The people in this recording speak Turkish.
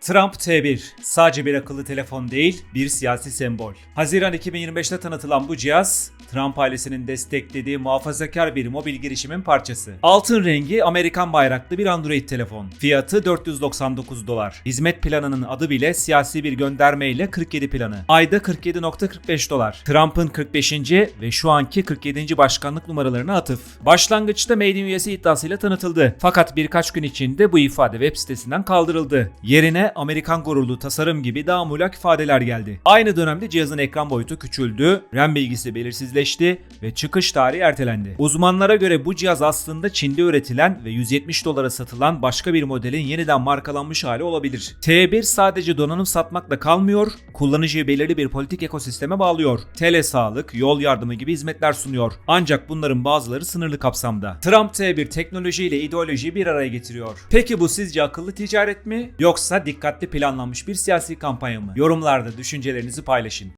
Trump T1 sadece bir akıllı telefon değil, bir siyasi sembol. Haziran 2025'te tanıtılan bu cihaz, Trump ailesinin desteklediği muhafazakar bir mobil girişimin parçası. Altın rengi Amerikan bayraklı bir Android telefon. Fiyatı 499 dolar. Hizmet planının adı bile siyasi bir göndermeyle 47 planı. Ayda 47.45 dolar. Trump'ın 45. ve şu anki 47. başkanlık numaralarına atıf. Başlangıçta Made in USA iddiasıyla tanıtıldı. Fakat birkaç gün içinde bu ifade web sitesinden kaldırıldı. Yerine Amerikan gururlu tasarım gibi daha muğlak ifadeler geldi. Aynı dönemde cihazın ekran boyutu küçüldü, RAM bilgisi belirsizleşti ve çıkış tarihi ertelendi. Uzmanlara göre bu cihaz aslında Çin'de üretilen ve 170 dolara satılan başka bir modelin yeniden markalanmış hali olabilir. T1 sadece donanım satmakla kalmıyor, kullanıcıyı belirli bir politik ekosisteme bağlıyor. Tele sağlık, yol yardımı gibi hizmetler sunuyor. Ancak bunların bazıları sınırlı kapsamda. Trump T1 teknoloji ile ideolojiyi bir araya getiriyor. Peki bu sizce akıllı ticaret mi yoksa dikkatli planlanmış bir siyasi kampanya mı? Yorumlarda düşüncelerinizi paylaşın.